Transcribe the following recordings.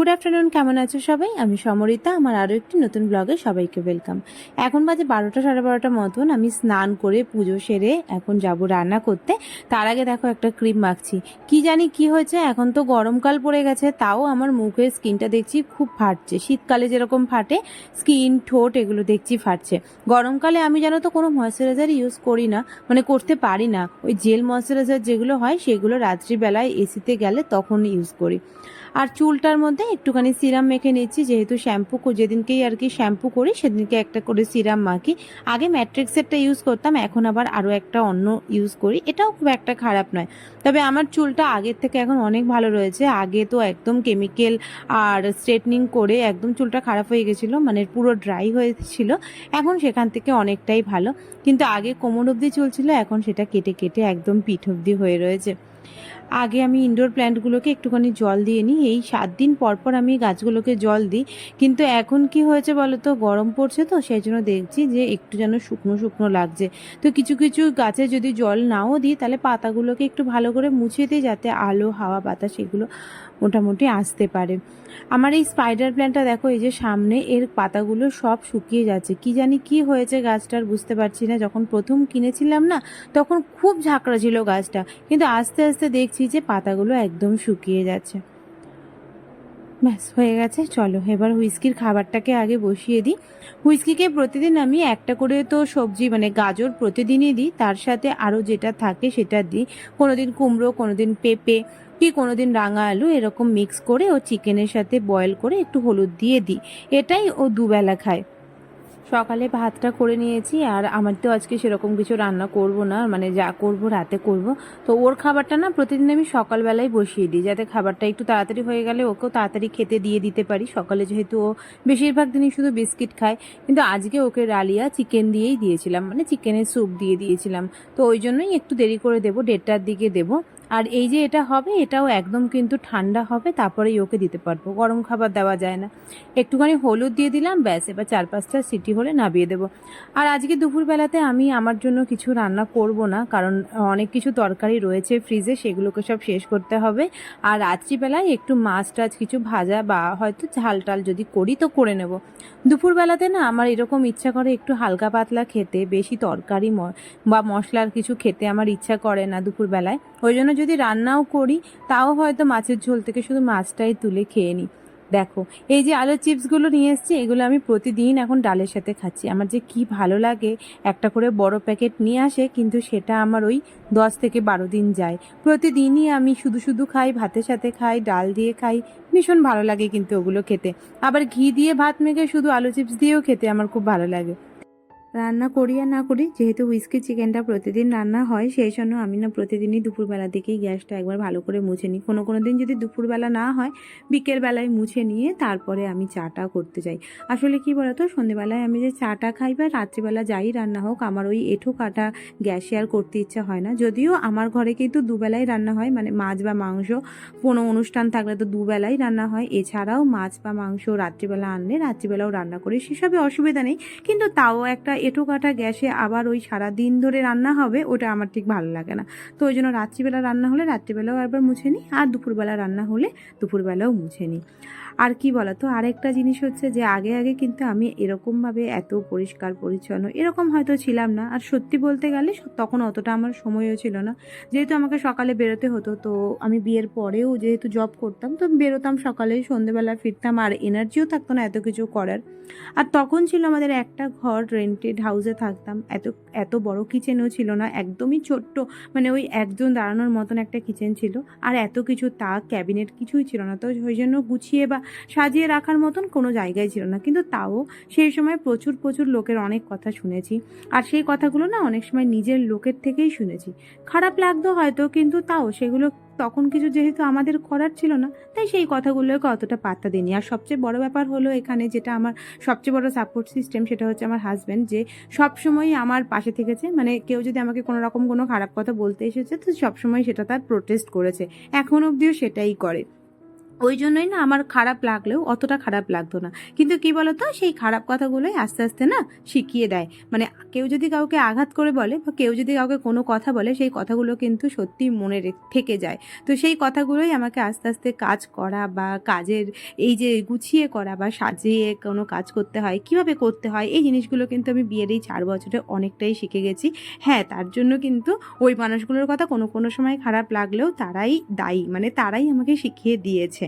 Good afternoon কেমন আছো সবাই? আমি সমরিতা, আমার আরও একটি নতুন ব্লগে সবাইকে ওয়েলকাম এখন বাজে বারোটা সাড়ে বারোটা মতন, আমি স্নান করে পুজো সেরে এখন যাব রান্না করতে। তার আগে দেখো একটা ক্রিম মাখছি। কি জানি কি হয়েছে, এখন তো গরমকাল পড়ে গেছে, তাও আমার মুখের স্কিনটা দেখছি খুব ফাটছে। শীতকালে যেরকম ফাটে স্কিন ঠোঁট এগুলো দেখছি ফাটছে। গরমকালে আমি জানো তো কোনো ময়শ্চারাইজার ইউজ করি না মানে করতে পারি না। ওই জেল ময়শ্চারাইজার যেগুলো হয়, সেগুলো রাত্রিবেলায় এসিতে গেলে তখন ইউজ করি। আর চুলটার মধ্যে একটুখানি সিরাম মেখে নিচ্ছি, যেহেতু শ্যাম্পু যেদিনকেই আর কি শ্যাম্পু করি, সেদিনকে একটা করে সিরাম মাখি। আগে ম্যাট্রিক্সেরটা ইউজ করতাম, এখন আবার আরও একটা অন্য ইউজ করি। এটাও খুব একটা খারাপ নয়। তবে আমার চুলটা আগের থেকে এখন অনেক ভালো রয়েছে। আগে তো একদম কেমিক্যাল আর স্ট্রেটনিং করে একদম চুলটা খারাপ হয়ে গেছিল মানে পুরো ড্রাই হয়েছিল। এখন সেখান থেকে অনেকটাই ভালো। কিন্তু আগে কোমর অবধি চলছিল এখন সেটা কেটে কেটে একদম পিঠ অবধি হয়ে রয়েছে। আগে আমি ইনডোর প্ল্যান্টগুলোকে একটুখানি জল দিয়ে নিই। এই সাত দিন পর পর আমি গাছগুলোকে জল দিই। কিন্তু এখন কি হয়েছে বলো তো গরম পড়ছে তো সেই জন্য দেখছি যে একটু যেন শুকনো শুকনো লাগছে। তো কিছু কিছু গাছে যদি জল নাও দিই, তাহলে পাতাগুলোকে একটু ভালো করে মুছে দিই, যাতে আলো, হাওয়া, বাতাস এগুলো মোটামুটি আসতে পারে। আমার এই স্পাইডার প্ল্যান্টটা দেখো, এই যে সামনে এর পাতাগুলো সব শুকিয়ে যাচ্ছে। কি জানি কি হয়েছে গাছটার বুঝতে পারছি না। যখন প্রথম কিনেছিলাম না, তখন খুব ঝাঁকড়া ছিল গাছটা। কিন্তু আস্তে আস্তে দেখছি যে পাতাগুলো একদম শুকিয়ে যাচ্ছে। ব্যাস, হয়ে গেছে। চলো, এবার হুইস্কির খাবারটাকে আগে বসিয়ে দিই। হুইস্কিকে প্রতিদিন আমি একটা করে তো সবজি মানে গাজর প্রতিদিনই দিই। তার সাথে আরও যেটা থাকে সেটা দিই। কোনোদিন কুমড়ো, কোনোদিন পেঁপে কি কোনোদিন রাঙা আলু এরকম মিক্স করে ও চিকেনের সাথে বয়েল করে একটু হলুদ দিয়ে দিই। এটাই ও দুবেলা খায়। সকালে ভাতটা করে নিয়েছি আর আমার তো আজকে সেরকম কিছু রান্না করব না মানে যা করব রাতে করব। তো ওর খাবারটা না প্রতিদিন আমি সকালবেলায় বসিয়ে দিই, যাতে খাবারটা একটু তাড়াতাড়ি হয়ে গেলে ওকেও তাড়াতাড়ি খেতে দিয়ে দিতে পারি। সকালে যেহেতু ও বেশিরভাগ দিনই শুধু বিস্কিট খায়, কিন্তু আজকে ওকে রালিয়া চিকেন দিয়েই দিয়েছিলাম মানে চিকেনের স্যুপ দিয়ে দিয়েছিলাম। তো ওই জন্যই একটু দেরি করে দেবো, দেড়টার দিকে দেবো। আর এই যে এটা হবে, এটাও একদম কিন্তু ঠান্ডা হবে, তারপরেই ওকে দিতে পারব। গরম খাবার দেওয়া যায় না। একটুখানি হলুদ দিয়ে দিলাম, ব্যাস, এবার চার পাঁচটা সিটি হলে নামিয়ে দেবো। আর আজকে দুপুরবেলাতে আমি আমার জন্য কিছু রান্না করব না, কারণ অনেক কিছু তরকারি রয়েছে ফ্রিজে, সেগুলোকে সব শেষ করতে হবে। আর রাত্রিবেলায় একটু মাছ টাছ, কিছু ভাজা বা হয়তো ঝাল টাল যদি করি তো করে নেব। দুপুরবেলাতে না আমার এরকম ইচ্ছা করে একটু হালকা পাতলা খেতে, বেশি তরকারি বা মশলার কিছু খেতে আমার ইচ্ছা করে না দুপুরবেলায়। ওই জন্য যদি রান্নাও করি, তাও হয়তো মাছের ঝোল থেকে শুধু মাছটাই তুলে খেয়ে নিই। দেখো, এই যে আলুর চিপসগুলো নিয়ে এসেছি, এগুলো আমি প্রতিদিন এখন ডালের সাথে খাচ্ছি। আমার যে কি ভালো লাগে, একটা করে বড় প্যাকেট নিয়ে আসে, কিন্তু সেটা আমার ওই দশ থেকে বারো দিন যায়। প্রতিদিনই আমি শুধু শুধু খাই, ভাতের সাথে খাই, ডাল দিয়ে খাই, ভীষণ ভালো লাগে কিন্তু ওগুলো খেতে। আবার ঘি দিয়ে ভাত মেখে শুধু আলু চিপস দিয়েও খেতে আমার খুব ভালো লাগে। রান্না করি আর না করি, যেহেতু হুইস্কি চিকেনটা প্রতিদিন রান্না হয়, সেই জন্য আমি না প্রতিদিনই দুপুরবেলা দিকেই গ্যাসটা একবার ভালো করে মুছে নিই। কোনো কোনো দিন যদি দুপুরবেলা না হয়, বিকেলবেলায় মুছে নিয়ে তারপরে আমি চাটা করতে যাই। আসলে কি বলতো, সন্ধেবেলায় আমি যে চাটা খাই বা রাত্রিবেলা যাই রান্না হোক, আমার ওই এঁঠো কাটা গ্যাসে আর করতে ইচ্ছা হয় না। যদিও আমার ঘরে কিন্তু দুবেলাই রান্না হয় মানে মাছ বা মাংস কোনো অনুষ্ঠান থাকলে তো দুবেলাই রান্না হয়। এছাড়াও মাছ বা মাংস রাত্রিবেলা আনলে রাত্রিবেলাও রান্না করি, সেসবে অসুবিধা নেই। কিন্তু তাও একটা এঁটো কাটা গ্যাসে আবার ওই সারা দিন ধরে রান্না হবে, ওটা আমার ঠিক ভালো লাগে না। তো ওই জন্য রাত্রিবেলা রান্না হলে রাত্রিবেলাও একবার মুছে নিই, আর দুপুরবেলা রান্না হলে দুপুরবেলাও মুছে নিই। আর কি বলতো আরেকটা জিনিস হচ্ছে যে আগে আগে কিন্তু আমি এরকমভাবে এত পরিষ্কার, পরিচ্ছন্ন এরকম হয়তো ছিলাম না। আর সত্যি বলতে গেলে তখন অতটা আমার সময়ও ছিল না। যেহেতু আমাকে সকালে বেরোতে হতো, তো আমি বিয়ের পরেও যেহেতু জব করতাম, তো বেরোতাম সকালে, সন্ধেবেলা ফিরতাম, আর এনার্জিও থাকতো না এত কিছু করার। আর তখন ছিল আমাদের একটা ঘর রেন্টেড হাউসে থাকতাম। এত এত বড় কিচেনও ছিল না, একদমই ছোট্ট মানে ওই একজন দাঁড়ানোর মতন একটা কিচেন ছিল। আর এত কিছু তাক ক্যাবিনেট কিছুই ছিল না। তো ওই জন্য গুছিয়ে বা সাজিয়ে রাখার মতন কোনো জায়গায় ছিল না। কিন্তু তাও সেই সময় প্রচুর প্রচুর লোকের অনেক কথা শুনেছি। আর সেই কথাগুলো না অনেক সময় নিজের লোকের থেকেই শুনেছি। খারাপ লাগতো হয়তো, কিন্তু তাও সেগুলো তখন কিছু যেহেতু আমাদের করার ছিল না, তাই সেই কথাগুলোকে অতটা পাত্তা দিইনি। আর সবচেয়ে বড় ব্যাপার হলো এখানে যেটা আমার সবচেয়ে বড় সাপোর্ট সিস্টেম সেটা হচ্ছে আমার হাজব্যান্ড যে সবসময়ই আমার পাশে থেকেছে। মানে কেউ যদি আমাকে কোনো রকম কোনো খারাপ কথা বলতে এসেছে, তো সবসময় সেটা তার প্রোটেস্ট করেছে। এখন অবধিও সেটাই করে। ওই জন্যই না আমার খারাপ লাগলেও অতটা খারাপ লাগতো না। কিন্তু কি বলতো, সেই খারাপ কথাগুলোই আস্তে আস্তে না শিখিয়ে দেয়। মানে কেউ যদি কাউকে আঘাত করে বলে বা কেউ যদি কাউকে কোনো কথা বলে, সেই কথাগুলো কিন্তু সত্যি মনে থেকে যায়। তো সেই কথাগুলোই আমাকে আস্তে আস্তে কাজ করা বা কাজের এই যে গুছিয়ে করা বা সাজিয়ে কোনো কাজ করতে হয়, কীভাবে করতে হয়, এই জিনিসগুলো কিন্তু আমি বিয়ের এই চার বছরে অনেকটাই শিখে গেছি। হ্যাঁ তার জন্য কিন্তু ওই মানুষগুলোর কথা কোনো কোনো সময় খারাপ লাগলেও তারাই দায়ী। মানে তারাই আমাকে শিখিয়ে দিয়েছে।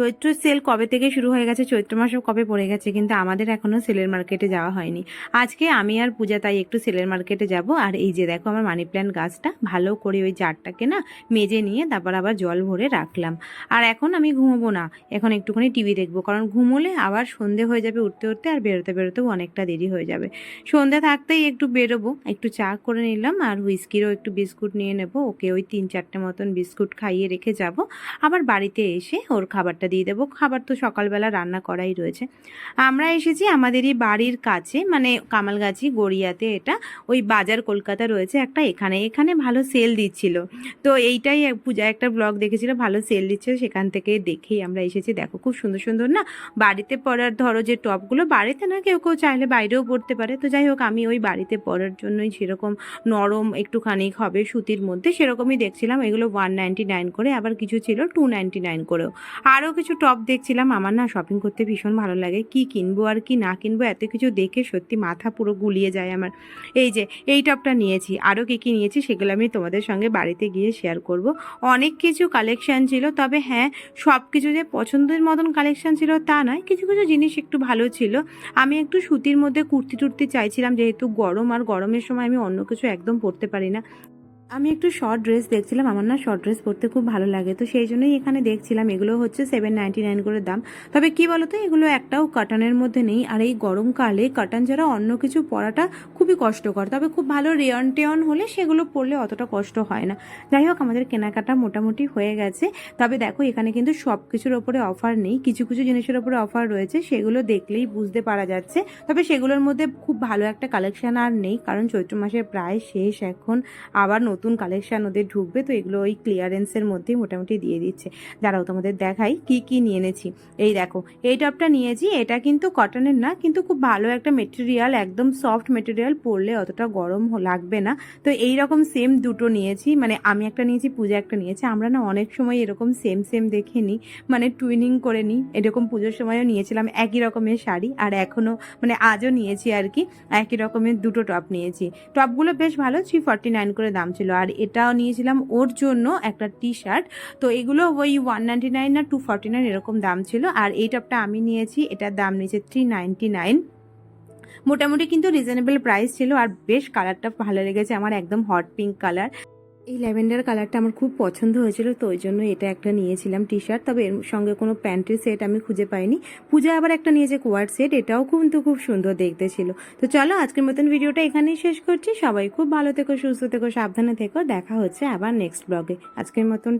চৈত্র সেল কবে থেকে শুরু হয়ে গেছে? চৈত্র মাসও কবে পড়ে গেছে? কিন্তু আমাদের এখনও সেলের মার্কেটে যাওয়া হয়নি। আজকে আমি আর পূজা তাই একটু সেলের মার্কেটে যাব। আর এই যে দেখো আমার মানি প্ল্যান্ট গাছটা, ভালো করে ওই জারটাকে না মেজে নিয়ে তারপর আবার জল ভরে রাখলাম। আর এখন আমি ঘুমোবো না। এখন একটুখানি টিভি দেখব। কারণ ঘুমোলে আবার সন্ধে হয়ে যাবে উঠতে উঠতে আর বেরোতে বেরোতেও অনেকটা দেরি হয়ে যাবে। সন্ধে থাকতেই একটু বেরোবো। একটু চা করে নিলাম আর হুইস্কিরও একটু বিস্কুট নিয়ে নেব। ওকে ওই তিন চারটে মতন বিস্কুট খাইয়ে রেখে যাব। আবার বাড়িতে এসে ওর খাবারটা দিয়ে দেবো। খাবার তো সকালবেলা রান্না করাই রয়েছে। আমরা এসেছি আমাদেরই বাড়ির কাছে মানে কামালগাছি গড়িয়াতে এটা। ওই বাজার কলকাতা রয়েছে একটা, এখানে এখানে ভালো সেল দিচ্ছিল। তো এইটাই পূজা একটা ব্লগ দেখেছিল, ভালো সেল দিচ্ছে সেখান থেকে দেখেই আমরা এসেছি। দেখো খুব সুন্দর সুন্দর না? বাড়িতে পরার ধরো যে টপগুলো, বাড়িতে না কেউ কেউ চাইলে বাইরেও পড়তে পারে। তো যাই হোক, আমি ওই বাড়িতে পরার জন্যই সেরকম নরম একটুখানি হবে সুতির মধ্যে সেরকমই দেখছিলাম। এগুলো ওয়ান নাইনটি নাইন করে, আবার কিছু ছিল টু নাইনটি নাইন করেও। আরও কিছু টপ দেখছিলাম, আমার না শপিং করতে ভীষণ ভালো লাগে। কি কিনবো আর কি না কিনবো, এত কিছু দেখে সত্যি মাথা পুরো গুলিয়ে যায় আমার। এই যে, এই টপটা নিয়েছি আরও কী কী নিয়েছি সেগুলো আমি তোমাদের সঙ্গে বাড়িতে গিয়ে শেয়ার করব। অনেক কিছু কালেকশান ছিল, তবে হ্যাঁ সব কিছু যে পছন্দের মতন কালেকশান ছিল তা নয়, কিছু কিছু জিনিস একটু ভালো ছিল। আমি একটু সুতির মধ্যে কুর্তি টুর্তি চাইছিলাম, যেহেতু গরম আর গরমের সময় আমি অন্য কিছু একদম পরতে পারি না। আমি একটু শর্ট ড্রেস দেখছিলাম, আমার না শর্ট ড্রেস পরতে খুব ভালো লাগে, তো সেই জন্যই এখানে দেখছিলাম, এগুলো হচ্ছে সেভেন নাইনটি নাইন করে দাম। তবে কি বলতো, এগুলো একটাও কাটানের মধ্যে নেই, আর এই গরমকালে কাটান ছাড়া অন্য কিছু পরাটা খুবই কষ্টকর, তবে খুব ভালো রেয়ন টেয়ন হলে সেগুলো পরলে অতটা কষ্ট হয় না। যাই হোক, আমাদের কেনাকাটা মোটামুটি হয়ে গেছে, তবে দেখো এখানে কিন্তু সব কিছুর ওপরে অফার নেই, কিছু কিছু জিনিসের ওপরে অফার রয়েছে, সেগুলো দেখলেই বুঝতে পারা যাচ্ছে, তবে সেগুলোর মধ্যে খুব ভালো একটা কালেকশন আর নেই, কারণ চৈত্র মাসের প্রায় শেষ এখন, আবার নতুন কালেকশন ওদের ঢুকবে, তো এগুলো ওই ক্লিয়ারেন্সের মধ্যেই মোটামুটি দিয়ে দিচ্ছে। দাঁড়াও তোমাদের দেখাই কি কি নিয়ে এনেছি। এই দেখো, এই টপটা নিয়েছি, এটা কিন্তু কটনের না, কিন্তু খুব ভালো একটা মেটেরিয়াল একদম সফট মেটেরিয়াল পরলে অতটা গরম লাগবে না। তো এই রকম সেম দুটো নিয়েছি মানে আমি একটা নিয়েছি, পূজা একটা নিয়েছি। আমরা না অনেক সময় এরকম সেম সেম দেখে নিই মানে টুইনিং করে নিই। এরকম পুজোর সময়ও নিয়েছিলাম একই রকমের শাড়ি, আর এখনও মানে আজও নিয়েছি আর কি, একই রকমের দুটো টপ নিয়েছি। টপগুলো বেশ ভালো থ্রি ফর্টি নাইন করে দাম ছিল। আর এটাও নিয়েছিলাম ওর জন্য একটা টি শার্ট তো এগুলো ওই ওয়ান নাইনটি নাইন না টু ফর্টি নাইন এরকম দাম ছিল। আর এই টপটা আমি নিয়েছি, এটার দাম নিয়েছে থ্রি নাইনটি নাইন মোটামুটি কিন্তু রিজনেবল প্রাইস ছিল। আর বেশ কালারটা ভালো লেগেছে, আমার একদম হট পিঙ্ক কালার এই ল্যাভেন্ডার কালারটা আমার খুব পছন্দ হয়েছিল, তো ওই জন্য এটা একটা নিয়েছিলাম টি শার্ট তবে এর সঙ্গে কোনো প্যান্টের সেট আমি খুঁজে পাইনি। পূজা আবার একটা নিয়েছে কোয়ার সেট এটাও কিন্তু খুব সুন্দর দেখতে ছিল। তো চলো আজকের মতন ভিডিওটা এখানেই শেষ করছি। সবাই খুব ভালো থেকো, সুস্থ থেকো, সাবধানে থেকো। দেখা হচ্ছে আবার নেক্সট ব্লগে আজকের মতন